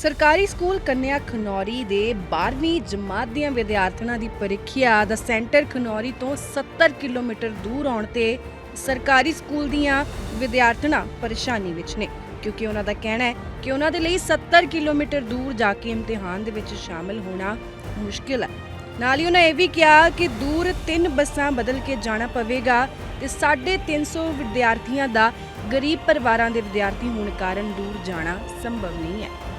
ਸਰਕਾਰੀ ਸਕੂਲ ਕੰਨਿਆ ਖਨੌਰੀ ਦੇ 12ਵੀਂ ਜਮਾਤ ਦੀਆਂ ਵਿਦਿਆਰਥਣਾਂ ਦੀ ਪ੍ਰੀਖਿਆ ਦਾ ਸੈਂਟਰ ਖਨੌਰੀ ਤੋਂ 70 ਕਿਲੋਮੀਟਰ ਦੂਰ ਆਉਣ ਤੇ ਸਰਕਾਰੀ ਸਕੂਲ ਦੀਆਂ ਵਿਦਿਆਰਥਣਾਂ ਪਰੇਸ਼ਾਨੀ ਵਿੱਚ ਨੇ, ਕਿਉਂਕਿ ਉਹਨਾਂ ਦਾ ਕਹਿਣਾ ਹੈ ਕਿ ਉਹਨਾਂ ਦੇ ਲਈ 70 ਕਿਲੋਮੀਟਰ ਦੂਰ ਜਾ ਕੇ ਇਮਤਿਹਾਨ ਦੇ ਵਿੱਚ ਸ਼ਾਮਲ ਹੋਣਾ ਮੁਸ਼ਕਿਲ ਹੈ। ਨਾਲ ਹੀ ਉਹਨਾਂ ਇਹ ਵੀ ਕਿਹਾ ਕਿ ਦੂਰ ਤਿੰਨ ਬੱਸਾਂ ਬਦਲ ਕੇ ਜਾਣਾ ਪਵੇਗਾ ਤੇ 350 ਵਿਦਿਆਰਥੀਆਂ ਦਾ ਗਰੀਬ ਪਰਿਵਾਰਾਂ ਦੇ ਵਿਦਿਆਰਥੀ ਹੋਣ ਕਾਰਨ ਦੂਰ ਜਾਣਾ ਸੰਭਵ ਨਹੀਂ ਹੈ।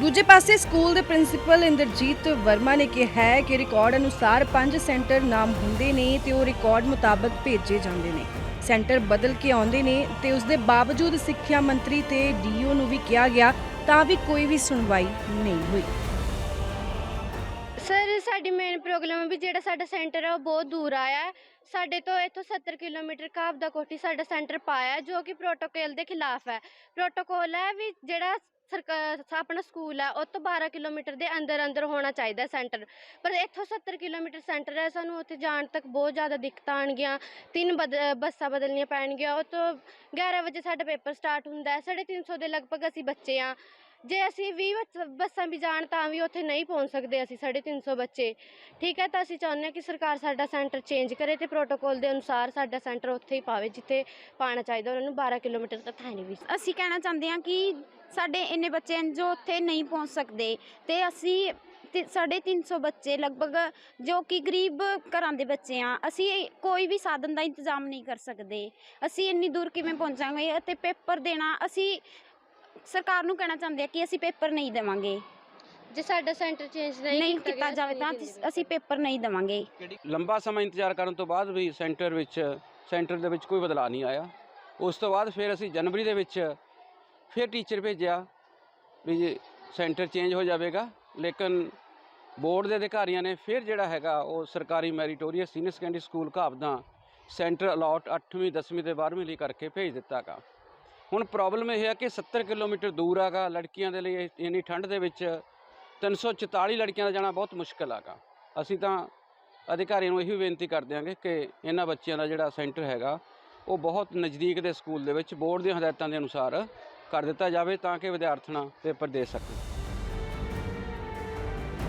ਦੂਜੇ ਪਾਸੇ ਸਕੂਲ ਦੇ ਪ੍ਰਿੰਸੀਪਲ ਇੰਦਰਜੀਤ ਵਰਮਾ ਨੇ ਕਿਹਾ ਹੈ ਕਿ ਰਿਕਾਰਡ ਅਨੁਸਾਰ ਪੰਜ ਸੈਂਟਰ ਨਾਮ ਹੁੰਦੇ ਨੇ ਤੇ ਉਹ ਰਿਕਾਰਡ ਮੁਤਾਬਕ ਭੇਜੇ ਜਾਂਦੇ ਨੇ। ਸੈਂਟਰ ਬਦਲ ਕੇ ਆਉਂਦੇ ਨੇ ਤੇ ਉਸ ਦੇ ਬਾਵਜੂਦ ਸਿੱਖਿਆ ਮੰਤਰੀ ਤੇ ਡੀਓ ਨੂੰ ਵੀ ਕਿਹਾ ਗਿਆ ਤਾਂ ਵੀ ਕੋਈ ਵੀ ਸੁਣਵਾਈ ਨਹੀਂ ਹੋਈ। ਸਰ, ਸਾਡੀ ਮੇਨ ਪ੍ਰੋਬਲਮ ਹੈ ਵੀ ਜਿਹੜਾ ਸਾਡਾ ਸੈਂਟਰ ਹੈ ਉਹ ਬਹੁਤ ਦੂਰ ਆਇਆ। ਹੈ ਸਾਡੇ ਤੋਂ ਇੱਥੋਂ 70 ਕਿਲੋਮੀਟਰ ਕਾਬ ਦਾ ਕੋਠੀ ਸਾਡਾ ਸੈਂਟਰ ਪਾਇਆ, ਜੋ ਕਿ ਪ੍ਰੋਟੋਕੋਲ ਦੇ ਖਿਲਾਫ ਹੈ। ਪ੍ਰੋਟੋਕੋਲ ਹੈ ਵੀ ਜਿਹੜਾ ਸਰਕਾਰ ਆਪਣਾ ਸਕੂਲ ਹੈ ਉਹ ਤੋਂ 12 ਕਿਲੋਮੀਟਰ ਦੇ ਅੰਦਰ ਅੰਦਰ ਹੋਣਾ ਚਾਹੀਦਾ ਸੈਂਟਰ। ਪਰ ਇੱਥੋਂ 70 ਕਿਲੋਮੀਟਰ ਸੈਂਟਰ ਹੈ, ਸਾਨੂੰ ਉੱਥੇ ਜਾਣ ਤੱਕ ਬਹੁਤ ਜ਼ਿਆਦਾ ਦਿੱਕਤਾਂ ਆਣਗੀਆਂ ਤਿੰਨ ਬਦ, ਬੱਸਾਂ ਬਦਲਣੀਆਂ ਪੈਣਗੀਆਂ, ਉਹ ਤੋਂ 11 ਵਜੇ ਸਾਡਾ ਪੇਪਰ ਸਟਾਰਟ ਹੁੰਦਾ ਹੈ 350 ਦੇ ਲਗਭਗ ਅਸੀਂ ਬੱਚੇ ਆ ਜੇ ਅਸੀਂ 20 ਬੱਚ- ਬੱਸਾਂ ਵੀ ਜਾਣ ਤਾਂ ਵੀ ਉੱਥੇ ਨਹੀਂ ਪਹੁੰਚ ਸਕਦੇ ਅਸੀਂ 350 ਬੱਚੇ। ਠੀਕ ਹੈ, ਤਾਂ ਅਸੀਂ ਚਾਹੁੰਦੇ ਹਾਂ ਕਿ ਸਰਕਾਰ ਸਾਡਾ ਸੈਂਟਰ ਚੇਂਜ ਕਰੇ ਤੇ ਪ੍ਰੋਟੋਕੋਲ ਦੇ ਅਨੁਸਾਰ ਸਾਡਾ ਸੈਂਟਰ ਉੱਥੇ ਹੀ ਪਾਵੇ, ਜਿੱਥੇ ਪਾਣਾ ਚਾਹੀਦਾ ਉਹਨਾਂ ਨੂੰ। 12 ਕਿਲੋਮੀਟਰ ਤੱਕ ਹੈ ਨਹੀਂ ਵੀ। ਅਸੀਂ ਕਹਿਣਾ ਚਾਹੁੰਦੇ ਹਾਂ ਕਿ ਸਾਡੇ ਇੰਨੇ ਬੱਚੇ ਹਨ ਜੋ ਉੱਥੇ ਨਹੀਂ ਪਹੁੰਚ ਸਕਦੇ ਤੇ ਅਸੀਂ ਤੇ, ਸਾਢੇ ਤਿੰਨ ਸੌ ਬੱਚੇ ਲਗਭਗ ਜੋ ਕਿ ਗਰੀਬ ਘਰਾਂ ਦੇ ਬੱਚੇ ਆ ਅਸੀਂ ਕੋਈ ਵੀ ਸਾਧਨ ਦਾ ਇੰਤਜ਼ਾਮ ਨਹੀਂ ਕਰ ਸਕਦੇ। ਅਸੀਂ ਇੰਨੀ ਦੂਰ ਕਿਵੇਂ ਪਹੁੰਚਾਂਗੇ ਅਤੇ ਪੇਪਰ ਦੇਣਾ, ਅਸੀਂ ਸਰਕਾਰ ਨੂੰ ਕਹਿਣਾ ਚਾਹੁੰਦੇ ਹਾਂ ਕਿ ਅਸੀਂ ਪੇਪਰ ਨਹੀਂ ਦੇਵਾਂਗੇ। ਜੇ ਸਾਡਾ ਸੈਂਟਰ ਚੇਂਜ ਨਹੀਂ ਕੀਤਾ ਜਾਵੇ ਤਾਂ ਅਸੀਂ- ਪੇਪਰ ਨਹੀਂ ਦੇਵਾਂਗੇ। ਲੰਬਾ ਸਮਾਂ ਇੰਤਜ਼ਾਰ ਕਰਨ ਤੋਂ ਬਾਅਦ ਵੀ ਸੈਂਟਰ ਵਿੱਚ ਸੈਂਟਰ ਦੇ ਵਿੱਚ ਕੋਈ ਬਦਲਾਅ ਨਹੀਂ ਆਇਆ। ਉਸ ਤੋਂ ਬਾਅਦ ਫਿਰ ਅਸੀਂ ਜਨਵਰੀ ਦੇ ਵਿੱਚ ਫਿਰ ਟੀਚਰ ਭੇਜਿਆ ਵੀ ਸੈਂਟਰ ਚੇਂਜ ਹੋ ਜਾਵੇਗਾ। ਲੇਕਿਨ ਬੋਰਡ ਦੇ ਅਧਿਕਾਰੀਆਂ ਨੇ ਫਿਰ ਜਿਹੜਾ ਹੈਗਾ ਉਹ ਸਰਕਾਰੀ ਮੈਰੀਟੋਰੀਅਸ ਸੀਨੀਅਰ ਸੈਕੰਡਰੀ ਸਕੂਲ ਘਾਬਦਾ ਸੈਂਟਰ ਅਲਾਟ 8ਵੀਂ 10ਵੀਂ ਤੇ 12ਵੀਂ ਲਈ ਕਰਕੇ ਭੇਜ ਦਿੱਤਾਗਾ ਹੁਣ ਪ੍ਰੋਬਲਮ ਇਹ ਹੈ ਕਿ 70 ਕਿਲੋਮੀਟਰ ਦੂਰ ਆਗਾ ਲੜਕੀਆਂ ਦੇ ਲਈ ਇੰਨੀ ਠੰਡ ਦੇ ਵਿੱਚ 344 ਲੜਕੀਆਂ ਦਾ ਜਾਣਾ ਬਹੁਤ ਮੁਸ਼ਕਲ ਆਗਾ ਅਸੀਂ ਤਾਂ ਅਧਿਕਾਰੀਆਂ ਨੂੰ ਇਹੀ ਬੇਨਤੀ ਕਰਦੇ ਹਾਂਗੇ ਕਿ ਇਹਨਾਂ ਬੱਚਿਆਂ ਦਾ ਜਿਹੜਾ ਸੈਂਟਰ ਹੈਗਾ, ਉਹ ਬਹੁਤ ਨਜ਼ਦੀਕ ਦੇ ਸਕੂਲ ਦੇ ਵਿੱਚ ਬੋਰਡ ਦੀਆਂ ਹਦਾਇਤਾਂ ਦੇ ਅਨੁਸਾਰ ਕਰ ਦਿੱਤਾ ਜਾਵੇ ਤਾਂ ਕਿ ਵਿਦਿਆਰਥਣਾਂ ਪੇਪਰ ਦੇ ਸਕਣ।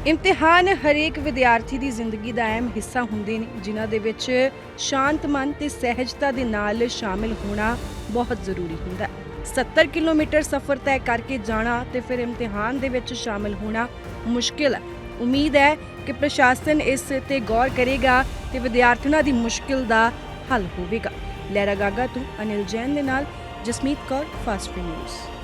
ਇਮਤਿਹਾਨ ਹਰੇਕ ਵਿਦਿਆਰਥੀ ਦੀ ਜ਼ਿੰਦਗੀ ਦਾ ਅਹਿਮ ਹਿੱਸਾ ਹੁੰਦੇ ਨੇ, ਜਿਨ੍ਹਾਂ ਦੇ ਵਿੱਚ ਸ਼ਾਂਤ ਮਨ ਤੇ ਸਹਿਜਤਾ ਦੇ ਨਾਲ ਸ਼ਾਮਿਲ ਹੋਣਾ ਬਹੁਤ ਜ਼ਰੂਰੀ ਹੁੰਦਾ ਹੈ। 70 ਕਿਲੋਮੀਟਰ ਸਫ਼ਰ ਤੈਅ ਕਰਕੇ ਜਾਣਾ ਤੇ ਫਿਰ ਇਮਤਿਹਾਨ ਦੇ ਵਿੱਚ ਸ਼ਾਮਿਲ ਹੋਣਾ ਮੁਸ਼ਕਿਲ ਹੈ। ਉਮੀਦ ਹੈ ਕਿ ਪ੍ਰਸ਼ਾਸਨ ਇਸ ਤੇ ਗੌਰ ਕਰੇਗਾ ਤੇ ਵਿਦਿਆਰਥਣਾਂ ਦੀ ਮੁਸ਼ਕਿਲ ਦਾ ਹੱਲ ਹੋਵੇਗਾ। ਲਹਿਰਾ ਗਾਗਾ ਤੋਂ ਅਨਿਲ ਜੈਨ ਦੇ ਨਾਲ ਜਸਮੀਤ ਕੌਰ, ਫਾਸਟ ਨਿਊਜ਼।